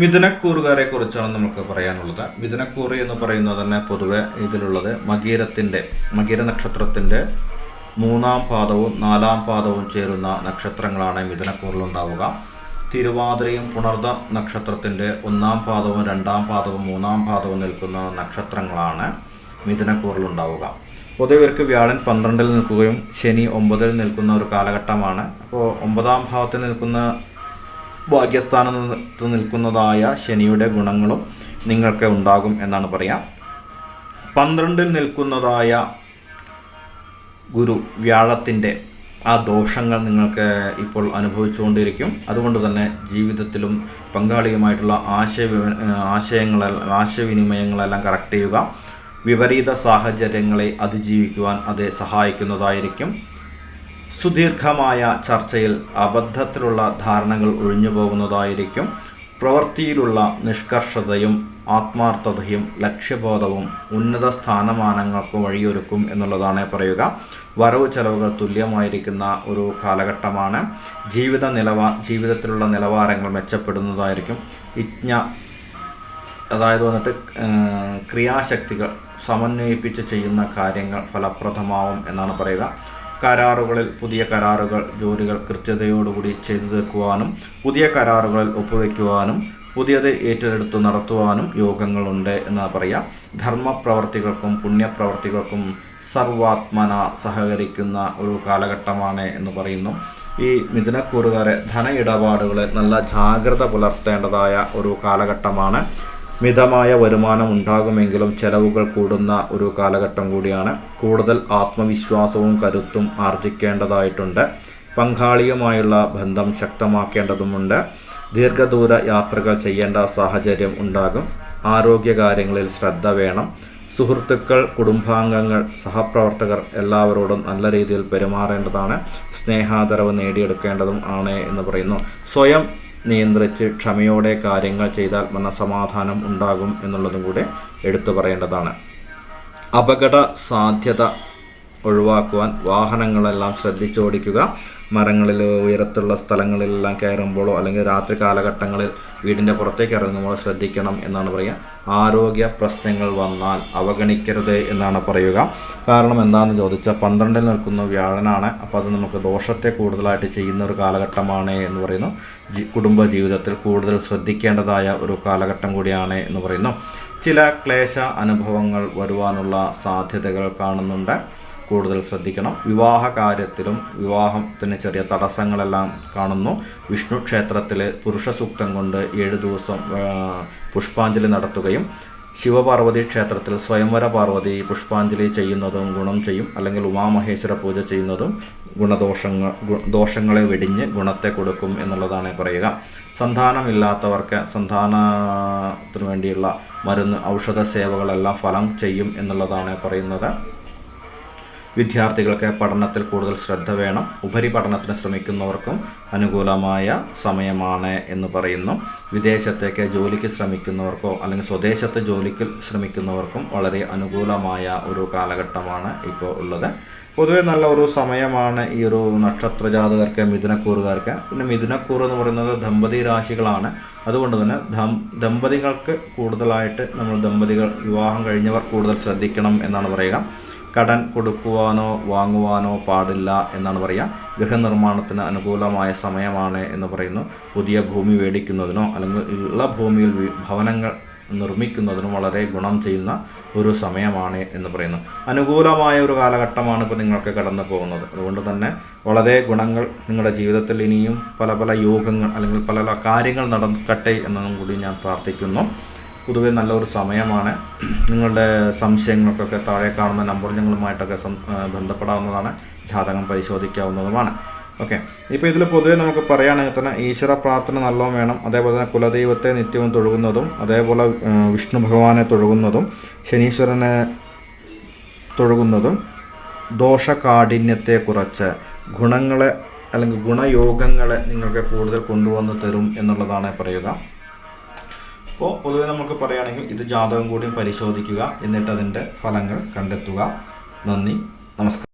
മിഥുനക്കൂറുകാരെ കുറിച്ചാണ് നമുക്ക് പറയാനുള്ളത്. മിഥുനക്കൂറ് എന്ന് പറയുന്നത് തന്നെ പൊതുവെ ഇതിലുള്ളത് മകീരത്തിന്റെ മകീര നക്ഷത്രത്തിന്റെ മൂന്നാം പാദവും നാലാം പാദവും ചേരുന്ന നക്ഷത്രങ്ങളാണ് മിഥുനക്കൂറിലുണ്ടാവുക. തിരുവാതിരയും പുണർദ നക്ഷത്രത്തിന്റെ ഒന്നാം പാദവും രണ്ടാം പാദവും മൂന്നാം പാദവും നിൽക്കുന്ന നക്ഷത്രങ്ങളാണ് മിഥുനക്കൂറിലുണ്ടാവുക. പൊതുവെ ഇവർക്ക് വ്യാഴൻ പന്ത്രണ്ടിൽ നിൽക്കുകയും ശനി ഒമ്പതിൽ നിൽക്കുന്ന ഒരു കാലഘട്ടമാണ്. അപ്പോൾ ഒമ്പതാം ഭാവത്തിൽ നിൽക്കുന്ന ഭാഗ്യസ്ഥാനത്ത് നിൽക്കുന്നതായ ശനിയുടെ ഗുണങ്ങളും നിങ്ങൾക്ക് ഉണ്ടാകും എന്നാണ് പറയാം. പന്ത്രണ്ടിൽ നിൽക്കുന്നതായ ഗുരു വ്യാഴത്തിന്റെ ആ ദോഷങ്ങൾ നിങ്ങൾക്ക് ഇപ്പോൾ അനുഭവിച്ചുകൊണ്ടിരിക്കും. അതുകൊണ്ട് തന്നെ ജീവിതത്തിലും പങ്കാളിയുമായിട്ടുള്ള ആശയ ആശയങ്ങൾ ആശയവിനിമയങ്ങളെല്ലാം കറക്റ്റ് ചെയ്യുക. വിപരീത സാഹചര്യങ്ങളെ അതിജീവിക്കുവാൻ അത് സഹായിക്കുന്നതായിരിക്കും. സുദീർഘമായ ചർച്ചയിൽ അബദ്ധത്തിലുള്ള ധാരണകൾ ഒഴിഞ്ഞു പോകുന്നതായിരിക്കും. പ്രവൃത്തിയിലുള്ള നിഷ്കർഷതയും ആത്മാർത്ഥതയും ലക്ഷ്യബോധവും ഉന്നത സ്ഥാനമാനങ്ങൾക്ക് വഴിയൊരുക്കും എന്നുള്ളതാണ് പറയുക. വരവ് ചെലവുകൾ തുല്യമായിരിക്കുന്ന ഒരു കാലഘട്ടമാണ്. ജീവിത നിലവാ ജീവിതത്തിലുള്ള നിലവാരങ്ങൾ മെച്ചപ്പെടുന്നതായിരിക്കും. ഇജ്ഞ അതായത് വന്നിട്ട് ക്രിയാശക്തികൾ സമന്വയിപ്പിച്ച് ചെയ്യുന്ന കാര്യങ്ങൾ ഫലപ്രദമാവും എന്നാണ് പറയുക. കരാറുകളിൽ പുതിയ കരാറുകൾ ജോലികൾ കൃത്യതയോടുകൂടി ചെയ്തു തീർക്കുവാനും പുതിയ കരാറുകളിൽ ഒപ്പുവെക്കുവാനും പുതിയത് ഏറ്റെടുത്ത് നടത്തുവാനും യോഗങ്ങളുണ്ട് എന്ന് പറയാം. ധർമ്മപ്രവർത്തികൾക്കും പുണ്യപ്രവർത്തികൾക്കും സർവാത്മന സഹകരിക്കുന്ന ഒരു കാലഘട്ടമാണ് എന്ന് പറയുന്നു. ഈ മിഥുനക്കൂറുകാരെ ധന ഇടപാടുകളിൽ നല്ല ജാഗ്രത പുലർത്തേണ്ടതായ ഒരു കാലഘട്ടമാണ്. മിതമായ വരുമാനം ഉണ്ടാകുമെങ്കിലും ചെലവുകൾ കൂടുന്ന ഒരു കാലഘട്ടം കൂടിയാണ്. കൂടുതൽ ആത്മവിശ്വാസവും കരുത്തും ആർജിക്കേണ്ടതായിട്ടുണ്ട്. പങ്കാളിയുമായുള്ള ബന്ധം ശക്തമാക്കേണ്ടതുമുണ്ട്. ദീർഘദൂര യാത്രകൾ ചെയ്യേണ്ട സാഹചര്യം ഉണ്ടാകും. ആരോഗ്യകാര്യങ്ങളിൽ ശ്രദ്ധ വേണം. സുഹൃത്തുക്കൾ കുടുംബാംഗങ്ങൾ സഹപ്രവർത്തകർ എല്ലാവരോടും നല്ല രീതിയിൽ പെരുമാറേണ്ടതാണ്. സ്നേഹാദരവ് നേടിയെടുക്കേണ്ടതും ആണ് എന്ന് പറയുന്നു. സ്വയം നിയന്ത്രിച്ച് ക്ഷമയോടെ കാര്യങ്ങൾ ചെയ്താൽ മനസമാധാനം ഉണ്ടാകും എന്നുള്ളതും കൂടെ എടുത്തു പറയേണ്ടതാണ്. അപകട സാധ്യത ഒഴിവാക്കുവാൻ വാഹനങ്ങളെല്ലാം ശ്രദ്ധിച്ചോടിക്കുക മരങ്ങളിൽ ഉയരത്തുള്ള സ്ഥലങ്ങളിലെല്ലാം കയറുമ്പോഴോ അല്ലെങ്കിൽ രാത്രി കാലഘട്ടങ്ങളിൽ വീടിന്റെ പുറത്തേക്ക് ഇറങ്ങുമ്പോൾ ശ്രദ്ധിക്കണം എന്നാണ് പറയുക. ആരോഗ്യ പ്രശ്നങ്ങൾ വന്നാൽ അവഗണിക്കരുത് എന്നാണ് പറയുക. കാരണം എന്താണെന്ന് ചോദിച്ചാൽ പന്ത്രണ്ടിൽ നിൽക്കുന്ന വ്യാഴനാണ്. അപ്പോൾ അത് നമുക്ക് ദോഷത്തെ കൂടുതലായിട്ട് ചെയ്യുന്ന ഒരു കാലഘട്ടമാണ് എന്ന് പറയുന്നു. കുടുംബ ജീവിതത്തിൽ കൂടുതൽ ശ്രദ്ധിക്കേണ്ടതായ ഒരു കാലഘട്ടം കൂടിയാണ് എന്ന് പറയുന്നു. ചില ക്ലേശ അനുഭവങ്ങൾ വരുവാനുള്ള സാധ്യതകൾ കാണുന്നുണ്ട്. കൂടുതൽ ശ്രദ്ധിക്കണം. വിവാഹ കാര്യത്തിലും വിവാഹത്തിന് ചെറിയ തടസ്സങ്ങളെല്ലാം കാണുന്നു. വിഷ്ണു ക്ഷേത്രത്തിൽ പുരുഷ സൂക്തം കൊണ്ട് ഏഴ് ദിവസം പുഷ്പാഞ്ജലി നടത്തുകയും ശിവപാർവതി ക്ഷേത്രത്തിൽ സ്വയംവര പാർവതി പുഷ്പാഞ്ജലി ചെയ്യുന്നതും ഗുണം ചെയ്യും. അല്ലെങ്കിൽ ഉമാമഹേശ്വര പൂജ ചെയ്യുന്നതും ഗുണദോഷങ്ങൾ ദോഷങ്ങളെ വെടിഞ്ഞ് ഗുണത്തെ കൊടുക്കും എന്നുള്ളതാണ് പറയുക. സന്താനമില്ലാത്തവർക്ക് സന്താനത്തിനു വേണ്ടിയുള്ള മരുന്ന് ഔഷധ സേവകളെല്ലാം ഫലം ചെയ്യും എന്നുള്ളതാണ് പറയുന്നത്. വിദ്യാർത്ഥികൾക്ക് പഠനത്തിൽ കൂടുതൽ ശ്രദ്ധ വേണം. ഉപരിപഠനത്തിന് ശ്രമിക്കുന്നവർക്കും അനുകൂലമായ സമയമാണ് എന്ന് പറയുന്നു. വിദേശത്തേക്ക് ജോലിക്ക് ശ്രമിക്കുന്നവർക്കോ അല്ലെങ്കിൽ സ്വദേശത്ത് ജോലിക്ക് ശ്രമിക്കുന്നവർക്കും വളരെ അനുകൂലമായ ഒരു കാലഘട്ടമാണ് ഇപ്പോൾ ഉള്ളത്. പൊതുവെ നല്ല ഒരു സമയമാണ് ഈ ഒരു നക്ഷത്ര ജാതകർക്ക് മിഥുനക്കൂറുകാർക്ക്. പിന്നെ മിഥുനക്കൂറ് എന്ന് പറയുന്നത് ദമ്പതി രാശികളാണ്. അതുകൊണ്ട് തന്നെ ദമ്പതികൾക്ക് കൂടുതലായിട്ട് നമ്മൾ ദമ്പതികൾ വിവാഹം കഴിഞ്ഞവർ കൂടുതൽ ശ്രദ്ധിക്കണം എന്നാണ് പറയുക. കടൻ കൊടുക്കുവാനോ വാങ്ങുവാനോ പാടില്ല എന്നാണ് പറയുക. ഗൃഹനിർമ്മാണത്തിന് അനുകൂലമായ സമയമാണ് എന്ന് പറയുന്നു. പുതിയ ഭൂമി മേടിക്കുന്നതിനോ അല്ലെങ്കിൽ ഉള്ള ഭൂമിയിൽ ഭവനങ്ങൾ നിർമ്മിക്കുന്നതിനും വളരെ ഗുണം ചെയ്യുന്ന ഒരു സമയമാണ് എന്ന് പറയുന്നു. അനുകൂലമായ ഒരു കാലഘട്ടമാണ് ഇപ്പോൾ നിങ്ങൾക്ക് കടന്നു പോകുന്നത്. അതുകൊണ്ട് തന്നെ വളരെ ഗുണങ്ങൾ നിങ്ങളുടെ ജീവിതത്തിൽ ഇനിയും പല പല യോഗങ്ങൾ അല്ലെങ്കിൽ പല പല കാര്യങ്ങൾ നടക്കട്ടെ എന്നതും കൂടി ഞാൻ പ്രാർത്ഥിക്കുന്നു. പൊതുവെ നല്ലൊരു സമയമാണ്. നിങ്ങളുടെ സംശയങ്ങൾക്കൊക്കെ താഴെ കാണുന്ന നമ്പർ ഞങ്ങളുമായിട്ടൊക്കെ ബന്ധപ്പെടാവുന്നതാണ് ജാതകം പരിശോധിക്കാവുന്നതുമാണ്. ഓക്കെ. ഇപ്പോൾ ഇതിൽ പൊതുവെ നമുക്ക് പറയുകയാണെങ്കിൽ തന്നെ ഈശ്വര പ്രാർത്ഥന നല്ലോണം വേണം. അതേപോലെ തന്നെ കുലദൈവത്തെ നിത്യവും തൊഴുകുന്നതും അതേപോലെ വിഷ്ണു ഭഗവാനെ തൊഴുകുന്നതും ശനീശ്വരനെ തൊഴുകുന്നതും ദോഷകാഠിന്യത്തെ കുറച്ച് ഗുണങ്ങളെ അല്ലെങ്കിൽ ഗുണയോഗങ്ങളെ നിങ്ങൾക്ക് കൂടുതൽ കൊണ്ടുവന്ന് തരും എന്നുള്ളതാണ് പറയുക. അപ്പോൾ പൊതുവെ നമുക്ക് പറയുകയാണെങ്കിൽ ഇത് ജാതകം കൂടി പരിശോധിക്കുക എന്നിട്ട് അതിന്റെ ഫലങ്ങൾ കണ്ടെത്തുക. നന്ദി നമസ്കാരം.